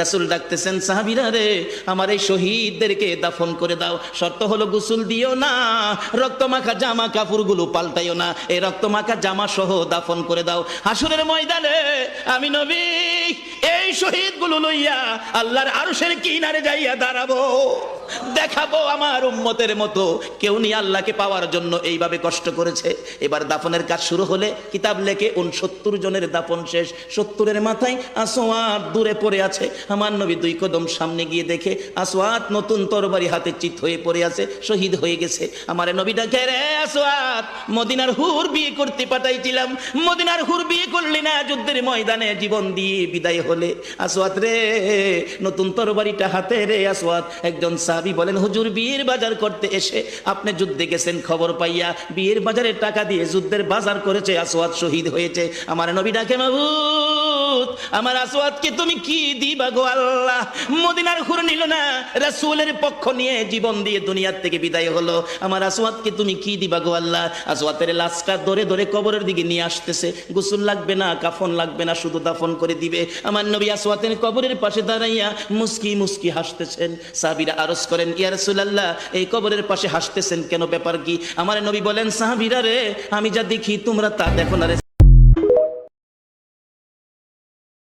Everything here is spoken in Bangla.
রাসুল ডাকতেছেন, সাহাবিরা রে, আমার এই শহীদদেরকে দাফন করে দাও। শর্ত হলো গুসুল দিও না রক্ত রক্তমাখা জামা কাপড়গুলো পাল্টাইও না এই রক্তমাখা জামা সহ দাফন করে দাও। হাসুরের ময়দানে আমি নবী এই শহীদগুলো লইয়া আল্লাহর আরশের কিনারে যাইয়া দাঁড়াবো। দেখাবো আমার উম্মতের মতো। কেউ নিয়ে আল্লাহকে পাওয়ার জন্য এইভাবে কষ্ট করেছে। এবার দাফনের কাজ শুরু হলে কিতাব লেখে উনসত্তর জনের দাফন শেষ। সত্তরের মাথায় আসোয়াত দূরে পড়ে আছে। আমার নবী দুই কদম সামনে গিয়ে দেখে আসোয়াত নতুন তরবারি হাতে চিত হয়ে পড়ে আছে, শহীদ হয়ে গেছে। আমার নবীটা নবীটাকে রে আসোয়াত মদিনার হুর বিয়ে করতে পাঠাইছিলাম। মদিনার হুর বিয়ে করলি না যুদ্ধের ময়দানে জীবন দিয়ে বিদায় হলে। আসোয়াত রে, নতুন তরবারিটা হাতে রে আসওয়াত একজন সাহাবি বলেন, হুজুর, বিয়ের বাজার করতে এসে আপনি যুদ্ধে গেছেন, খবর পাইয়া বিয়ের বাজারে টাকা দিয়ে যুদ্ধের বাজার করেছে আসওয়াত শহীদ হয়েছে। আমার নবী ডাকে মাবুত আমার আসোয়াতকে তুমি কি দিবা গো আল্লাহ? মদিনার হুর নিল না, রাসূলের পক্ষ নিয়ে জীবন দিয়ে দুনিয়ার থেকে বিদায় হলো। আমার আসওয়াতকে তুমি কি দিবা গো আল্লাহ? আসওয়াতের লাশটা ধরে ধরে কবরের দিকে নিয়ে আসতেছে। গোসল লাগবে না, কাফন লাগবে না, শুধু দাফন করে দিবে। আমার নবী আসওয়াতের কবরের পাশে দাঁড়াইয়া মুস্কি মুস্কি হাসতেছেন। সাহাবীরা আরজ করেন, ইয়া রাসূলুল্লাহ, এই কবরের পাশে হাসতেছেন কেন? ব্যাপার কি? আমার নবী বলেন, সাহাবীরা রে, আমি যা দেখি তোমরা তা দেখো না রে।